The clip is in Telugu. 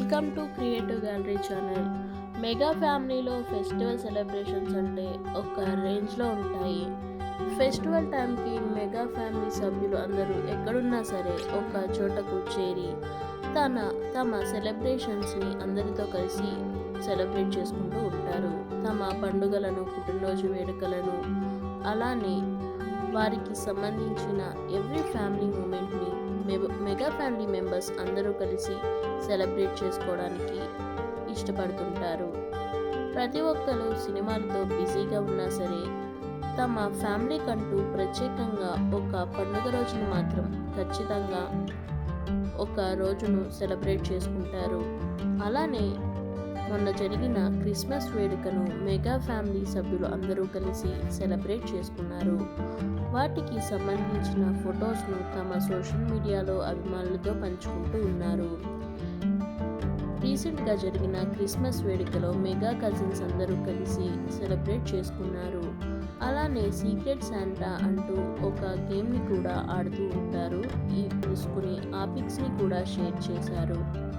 Welcome to creative gallery channel. Mega ఫ్యామిలీలో ఫెస్టివల్ సెలబ్రేషన్స్ అంటే ఒక రేంజ్లో ఉంటాయి. ఫెస్టివల్ టైంకి మెగా ఫ్యామిలీ సభ్యులు అందరూ ఎక్కడున్నా సరే ఒక చోటకు చేరి తన తమ సెలబ్రేషన్స్ని అందరితో కలిసి సెలబ్రేట్ చేసుకుంటూ ఉంటారు. తమ పండుగలను పుట్టినరోజు వేడుకలను అలానే వారికి సంబంధించిన ఎవ్రీ ఫ్యామిలీ మూమెంట్ని మెగా ఫ్యామిలీ మెంబర్స్ అందరూ కలిసి సెలబ్రేట్ చేసుకోవడానికి ఇష్టపడుతుంటారు. ప్రతి ఒక్కరు సినిమాలతో బిజీగా ఉన్నా సరే తమ ఫ్యామిలీ కంటూ ప్రత్యేకంగా ఒక పండుగ రోజును మాత్రం ఖచ్చితంగా ఒక రోజును సెలబ్రేట్ చేసుకుంటారు. అలానే మొన్న జరిగిన క్రిస్మస్ వేడుకను మెగా ఫ్యామిలీ సభ్యులు అందరూ కలిసి సెలబ్రేట్ చేసుకున్నారు. వాటికి సంబంధించిన ఫొటోస్ను తమ సోషల్ మీడియాలో అభిమానులతో పంచుకుంటూ ఉన్నారు. రీసెంట్గా జరిగిన క్రిస్మస్ వేడుకలో మెగా కజిన్స్ అందరూ కలిసి సెలబ్రేట్ చేసుకున్నారు. అలానే సీక్రెట్ శాంటా అంటూ ఒక గేమ్ని కూడా ఆడుతూ ఉంటారు. ఈ తీసుకుని ఆ పిక్స్ని కూడా షేర్ చేశారు.